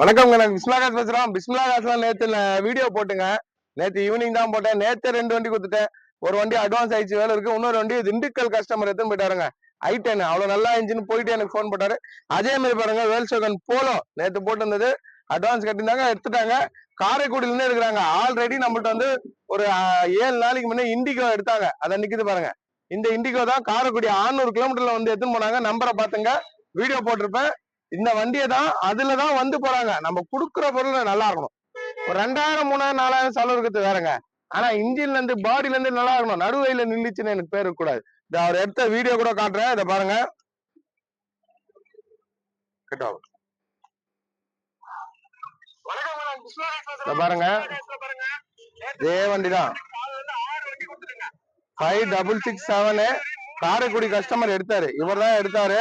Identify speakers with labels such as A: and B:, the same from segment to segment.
A: வணக்கம்ங்க நான் பிஸ்மிலாகாஸ் பேசுறோம். நேற்று நேத்து நான் வீடியோ போட்டுங்க. நேத்து ஈவினிங் தான் போட்டேன். நேத்து ரெண்டு வண்டி கொடுத்துட்டேன். ஒரு வண்டி அட்வான்ஸ் ஆயிடுச்சு வேலை இருக்கு. இன்னொரு வண்டி திண்டுக்கல் கஸ்டமர் எடுத்துன்னு போயிட்டாருங்க. ஐ டென் அவ்வளவு நல்லா இருந்துச்சுன்னு போயிட்டு எனக்கு ஃபோன் போட்டாரு. அதே மாதிரி பாருங்க வேல்சோகன் போலோ நேத்து போட்டிருந்தது. அட்வான்ஸ் கட்டியிருந்தாங்க எடுத்துட்டாங்க. காரைக்குடியில இருந்து இருக்கிறாங்க ஆல்ரெடி நம்மள்ட்ட வந்து ஒரு ஏழு நாளைக்கு முன்னே இண்டிகோ எடுத்தாங்க. அதை நிக்குது பாருங்க. இந்த இண்டிகோ தான் காரைக்குடி 600 கிலோமீட்டர்ல வந்து எடுத்துன்னு போனாங்க. நம்பரை பாத்துங்க வீடியோ போட்டிருப்பேன். இந்த வண்டியை தான் அதுல தான் வந்து போறாங்க. நம்ம குடுக்குற பொருள் நல்லா இருக்கணும். ஒரு ரெண்டாயிரம் மூணாயிரம் நாலாயிரம் செலவு இருக்கிறது வேறங்க. ஆனா இன்ஜின்ல இருந்து பாடியில இருந்து நல்லா இருக்கணும். நடுவையில நின்றுச்சுன்னு எனக்கு பேர் கூடாது இது அவர் எடுத்த வீடியோ கூட காட்டுறேன். இதை பாருங்க. பாருங்க. இதே வண்டி தான். Five double six seven Karaikudi customer எடுத்தாரு. இவர் தான் எடுத்தாரு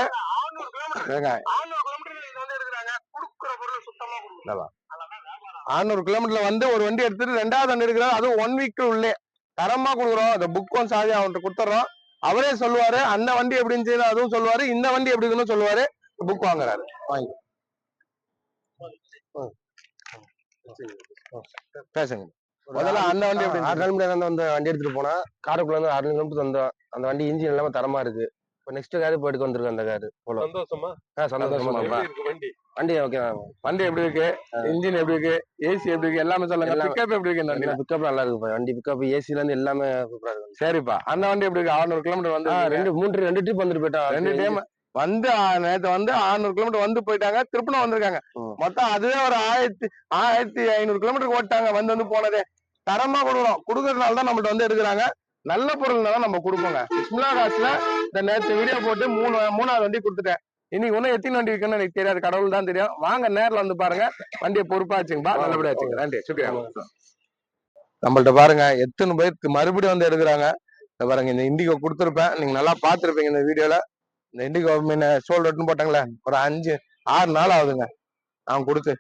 A: 600 கிலோமீட்டர்ல வந்து ஒரு வண்டி எடுத்துட்டு ரெண்டாவது வண்டி எடுக்கிறாரு. அதுவும் ஒன் வீக் உள்ளே. தரமா கொடுக்குறோம். அந்த புக் ஒன் சாவி அவன்கிட்ட கொடுத்துறோம். அவரே சொல்லுவாரு அந்த வண்டி எப்படி இருந்துச்சு? அதுவும் சொல்லுவாரு. இந்த வண்டி எப்படி இருக்குன்னு சொல்லுவாரு. புக் வாங்குறாரு. வாங்கி. பேசுங்க. முதல்ல அந்த வண்டி எப்படி
B: ஆறு நாள் முன்னாடி வந்து அந்த வண்டி எடுத்துட்டு போனா காருக்குள்ள இருந்து ஆறு கிலோமீட்டர் வந்தோம் அந்த வண்டி இன்ஜின் எல்லாமே தரமா இருக்கு. நெக்ஸ்ட் காரு இப்போ எடுக்க வந்திருக்கு அந்த காரு போல
C: சந்தோஷமா?
B: ஆ சந்தோஷமா
C: வண்டி?
B: வண்டி ஓகே
A: வண்டி எப்படி இருக்கு? இன்ஜின் எப்படி இருக்கு? ஏசி எப்படி இருக்கு? எல்லாமே சொல்லுங்க. பிக்கப் எப்படி இருக்கு இந்த வண்டியில?
B: பிக்கப் நல்லா இருக்கு வண்டி பிக்கப் ஏசில இருந்து எல்லாமே சூப்பரா இருக்கு.
A: சரிப்பா. அந்த வண்டி எப்படி இருக்கு? 600 கிலோமீட்டர் வந்து
B: ரெண்டு மூன்று ரெண்டு ட்ரிப் வந்துட்டு போயிட்டா.
A: ரெண்டு டைம் வந்து நேத்து வந்து 600 கிலோமீட்டர் வந்து போயிட்டாங்க. திருப்பணம் வந்திருக்காங்க. மொத்தம் அதுவே ஒரு ஆயிரத்தி ஆயிரத்தி ஐநூறு கிலோமீட்டர் ஓட்டாங்க வந்து வந்து போனதே. தரமா கொடுக்குறோம் கொடுக்கறதுனால தான் நம்மள்ட்ட வந்து எடுக்கிறாங்க. நல்ல பொருள் தான் நம்ம கொடுப்போங்க. பிஸ்மிலா காசுல இந்த நேற்று வீடியோ போட்டு மூணு மூணாவது வண்டி கொடுத்துட்டேன். இன்னைக்கு ஒன்னும் எத்தனை வண்டி இருக்குன்னு எனக்கு தெரியாது. கடவுள் தான் தெரியும். வாங்க நேரில் வந்து பாருங்க. வண்டியை பொறுப்பாச்சுங்கப்பா நல்லபடியாச்சுங்க நல்லபடியா வச்சுங்க நன்றி. சுக்ரியா நம்மள்ட்ட பாருங்க. எத்தனை பேருக்கு மறுபடியும் வந்து எடுக்கிறாங்க. இந்த பாருங்க இந்த இண்டிகோ கொடுத்துருப்பேன். நீங்க நல்லா பார்த்திருப்பீங்க இந்த வீடியோல இந்த இண்டிகோ மீன் சோல் போட்டாங்களே. ஒரு அஞ்சு ஆறு நாள் ஆகுதுங்க. நான் கொடுத்து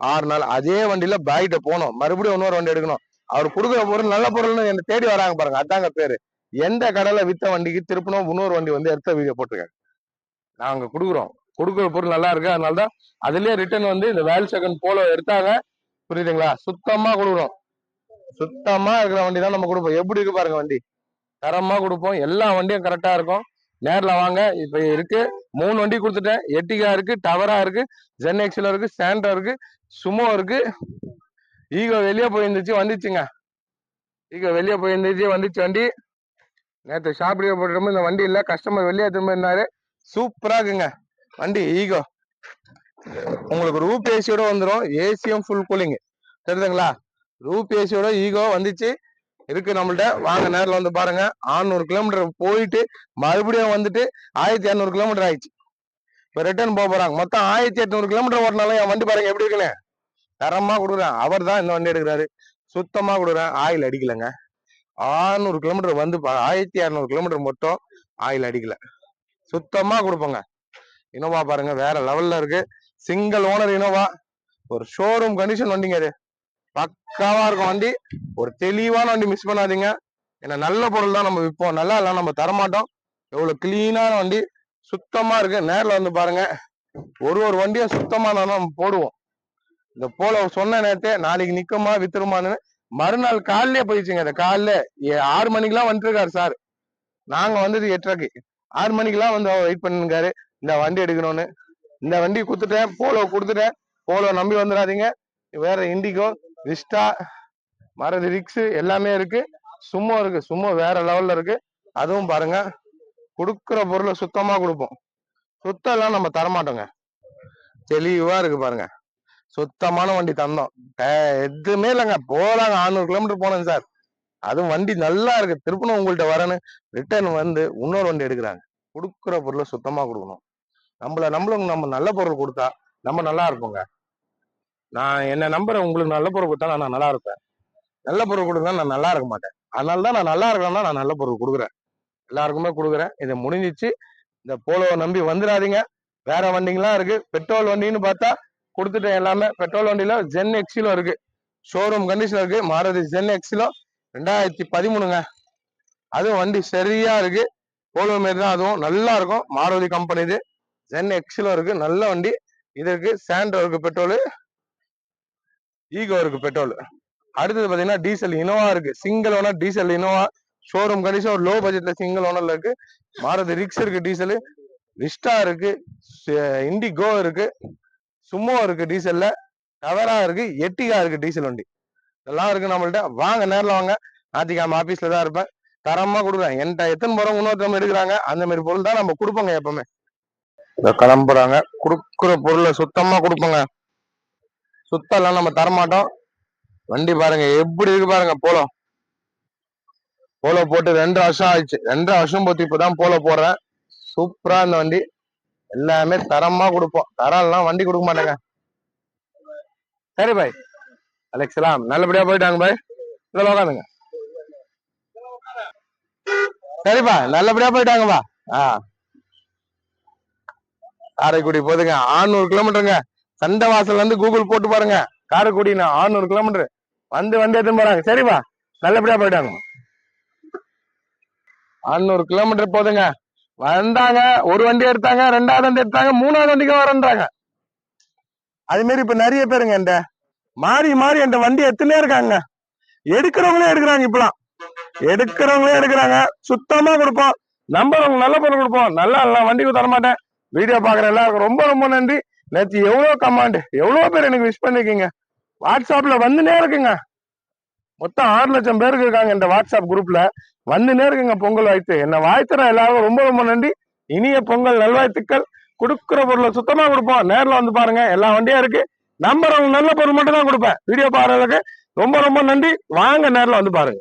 A: ஆறு நாள். அதே வண்டியில பாய்கிட்ட போகணும். மறுபடியும் இன்னொரு வண்டி எடுக்கணும். அவர் கொடுக்குற பொருள் நல்ல பொருள்னு என்ன தேடி வராங்க பாருங்க. அதாங்க பேரு. எந்த கடையில வித்த வண்டிக்கு திருப்பணும் இன்னொரு வண்டி வந்து எடுத்த வீடியோ போட்டிருக்காங்க நாங்க கொடுக்குறோம். கொடுக்குற பொருள் நல்லா இருக்கு. அதனாலதான் அதுலயே ரிட்டர்ன் வந்து இந்த வேல் செகண்ட் போலோ எடுத்தாங்க. புரியுதுங்களா? சுத்தமா கொடுக்குறோம். சுத்தமா இருக்கிற வண்டி தான் நம்ம கொடுப்போம். எப்படி இருக்கு பாருங்க வண்டி? தரமா கொடுப்போம். எல்லா வண்டியும் கரெக்டா இருக்கும். நேர்ல வாங்க. இப்ப இருக்கு. மூணு வண்டி கொடுத்துட்டேன். எட்டிகா இருக்கு டவரா இருக்கு ஜென் எக்ஸில் இருக்கு சாண்டா இருக்கு சுமோ இருக்கு. ஈகோ வெளியே போயிருந்துச்சு வந்துச்சுங்க. ஈகோ வெளியே போயிருந்துச்சு வந்துச்சு வண்டி. நேற்று ஷாப்பிடியோ போட்டுருமோ இந்த வண்டி இல்லை கஸ்டமர் வெளியே திரும்ப இருந்தாரு சூப்பராக இருக்குங்க. வண்டி ஈகோ உங்களுக்கு ரூப் ஏசியோட வந்துடும் ஏசியும் ஃபுல் கூலிங் தெரியுதுங்களா? ரூப் ஏசியோட ஈகோ வந்துச்சு. இருக்கு நம்மள்ட்ட. வாங்க நேரில் வந்து பாருங்க. 600 கிலோமீட்டர் போயிட்டு மறுபடியும் வந்துட்டு ஆயிரத்தி இரநூறு கிலோமீட்டர் ஆயிடுச்சு. இப்போ ரிட்டர்ன் போக போறாங்க. மொத்தம் ஆயிரத்தி எட்நூறு கிலோமீட்டர் ஓட்டினாலும் என் வண்டி பாருங்க எப்படி இருக்குன்னு. தரமா கொடுக்குறேன். அவர் தான் இந்த வண்டி எடுக்கிறாரு. சுத்தமா கொடுக்குறேன். ஆயில் அடிக்கலைங்க. 600 கிலோமீட்டர் வந்து பா- ஆயிரத்தி இரநூறு கிலோமீட்டர் மட்டும் ஆயில் அடிக்கல. சுத்தமா கொடுப்போங்க. இனோவா பாருங்க வேற லெவல்ல இருக்கு. சிங்கிள் ஓனர் இனோவா ஒரு ஷோரூம் கண்டிஷன் வண்டிங்க அது. பக்காவா இருக்கும் வண்டி. ஒரு தெளிவான வண்டி மிஸ் பண்ணாதீங்க. ஏன்னா நல்ல பொருள் தான் நம்ம விற்போம் நல்லா இல்லை நம்ம தரமாட்டோம். எவ்வளவு கிளீனான வண்டி. சுத்தமா இருக்கு. நேரில் வந்து பாருங்க. ஒரு ஒரு வண்டியும் சுத்தமா நம்ம போடுவோம். இந்த போல சொன்ன நேரத்தே நாளைக்கு நிக்கமா வித்துருமான்னு மறுநாள் காலையிலே போயிடுச்சுங்க. இந்த காலைல ஏ- ஆறு மணிக்கெல்லாம் வந்துருக்காரு சார். நாங்க வந்தது எட்டரைக்கு. ஆறு மணிக்கெல்லாம் வந்து வெயிட் பண்ணிருக்காரு இந்த வண்டி எடுக்கணும்னு. இந்த வண்டி கொடுத்துட்டேன். போலோ கொடுத்துட்டேன். போலோ நம்பி வந்துடாதீங்க. வேற இண்டிகோ விஸ்டா மரது ரிக்ஸ் எல்லாமே இருக்கு. சும்மா இருக்கு. சும்மா வேற லெவல்ல இருக்கு. அதுவும் பாருங்க. கொடுக்குற பொருளை சுத்தமா கொடுப்போம். சுத்தம் எல்லாம் நம்ம தரமாட்டோங்க. தெளிவா இருக்கு பாருங்க. சுத்தமான வண்டி தந்தோம். எதுவுமே இல்லைங்க. போறாங்க 600 கிலோமீட்டர் போனேங்க சார். அதுவும் வண்டி நல்லா இருக்கு. திருப்பணும் உங்கள்கிட்ட வரேன்னு ரிட்டர்ன் வந்து இன்னொரு வண்டி எடுக்கிறாங்க. கொடுக்குற பொருளை சுத்தமா கொடுக்கணும். நம்மள நம்மளுக்கு நம்ம நல்ல பொருள் கொடுத்தா நம்ம நல்லா இருப்போங்க. நான் என்ன நம்புறேன்? உங்களுக்கு நல்ல பொருள் கொடுத்தா நான் நல்லா இருப்பேன். நல்ல பொருள் கொடுத்தா நான் நல்லா இருக்க மாட்டேன். அதனால தான் நான் நல்லா இருக்கேன்னா நான் நல்ல பொருள் கொடுக்குறேன். எல்லாருக்குமே கொடுக்குறேன். இது முடிஞ்சிச்சு. இந்த போலோவை நம்பி வந்துடாதீங்க. வேற வண்டிங்கெல்லாம் இருக்கு. பெட்ரோல் வண்டின்னு பார்த்தா கொடுத்துட்டேன் எல்லாமே. பெட்ரோல் வண்டியில ஜென் எக்ஸிலும் இருக்கு. ஷோரூம் கண்டிஷன் இருக்கு. மாருதி ஜென் எக்ஸிலும் ரெண்டாயிரத்தி பதிமூணுங்க. அதுவும் வண்டி சரியா இருக்கு. போலோ மாரி தான் அதுவும் நல்லா இருக்கும். மாருதி கம்பெனி இது. ஜென் எக்ஸிலும் இருக்கு. நல்ல வண்டி. இது இருக்கு. சாண்டோ இருக்கு பெட்ரோல். ஈகோ இருக்கு பெட்ரோல். அடுத்தது பாத்தீங்கன்னா டீசல் இனோவா இருக்கு. Single owner diesel Innova showroom condition ஒரு லோ பட்ஜெட்ல சிங்கிள் ஓனர்ல இருக்கு. மாருதி ரிக்ஸ் இருக்கு டீசல் ரிஸ்டா இருக்கு. இண்டிகோ இருக்கு. சும்மா இருக்கு டீசல்ல டவரா இருக்கு எட்டிகா இருக்கு டீசல் வண்டி. இதெல்லாம் இருக்கு நம்மள்ட்ட. வாங்க நேரில் வாங்க. ஞாயிற்றுக்கிழமை ஆபீஸ்ல தான் இருப்பேன். தரமா கொடுக்குறேன் என்கிட்ட எத்தனை முறை இன்னொருத்தவங்க எடுக்கிறாங்க. அந்த மாதிரி பொருள் தான் நம்ம கொடுப்போங்க எப்பவுமே. கிளம்புறாங்க. கொடுக்குற பொருளை சுத்தமா கொடுப்போங்க. சுத்தம் எல்லாம் நம்ம தரமாட்டோம். வண்டி பாருங்க. எப்படி இருக்கு பாருங்க. போலோ. போலோ போட்டு ரெண்டு வருஷம் ஆயிடுச்சு. ரெண்டு வருஷம் போத்து இப்பதான் போலோ போடுறேன். சூப்பரா இந்த வண்டி. எல்லாமே தரமா கொடுப்போம். தரம் எல்லாம் வண்டி கொடுக்க மாட்டேங்க. சரி பாய். அலெக்ஸ்லாம் நல்லபடியா போயிட்டாங்க பாய். உட்காந்துங்க சரிப்பா நல்லபடியா போயிட்டாங்கப்பா ஆ. காரைக்குடி போதுங்க. ஆறுநூறு கிலோமீட்டருங்க. சண்டை வாசல்ல இருந்து கூகுள் போட்டு பாருங்க. காரைக்குடினா ஆறுநூறு கிலோமீட்டர். வந்து வந்து எடுத்துன்னு போறாங்க. சரிப்பா நல்லபடியா போயிட்டாங்க. ஆறுநூறு கிலோமீட்டர் போதுங்க. வந்தாங்க ஒரு வண்டி எடுத்தாங்க ரெண்டாவது வண்டி எடுத்தாங்க மூணாவது வண்டிக்கு வரன்றாங்க. அது மாரி இப்ப நிறைய பேருங்க என்கிட்ட மாறி மாறி என்கிட்ட வண்டி எடுத்துனே இருக்காங்க. எடுக்கிறவங்களே எடுக்கிறாங்க இப்பெல்லாம். எடுக்கிறவங்களே எடுக்கிறாங்க. சுத்தமா கொடுப்போம். நம்புறவங்க நல்ல பொருள் கொடுப்போம். நல்லா நல்லா வண்டிக்கு தர மாட்டேன் வீடியோ பாக்குற எல்லாருக்கும் ரொம்ப ரொம்ப நன்றி. நேற்று எவ்வளோ கமாண்ட் எவ்வளோ பேர் எனக்கு விஷ் பண்ணிருக்கீங்க. வாட்ஸ்அப்ல வந்துனே இருக்குங்க. மொத்தம் ஆறு லட்சம் பேருக்கு இருக்காங்க இந்த வாட்ஸ்அப் குரூப்ல வந்துனே இருக்குங்க பொங்கல் வாழ்த்து. என்ன வாழ்த்துற எல்லாரும்? ரொம்ப ரொம்ப நன்றி. இனிய பொங்கல் நல்வாழ்த்துக்கள். கொடுக்குற பொருளை சுத்தமா கொடுப்போம். நேர்ல வந்து பாருங்க. எல்லா வண்டியா இருக்கு. நம்பர் நல்ல பொருள் மட்டும் தான் கொடுப்பேன். வீடியோ பாடுறதுக்கு ரொம்ப ரொம்ப நன்றி. வாங்க நேர்ல வந்து பாருங்க.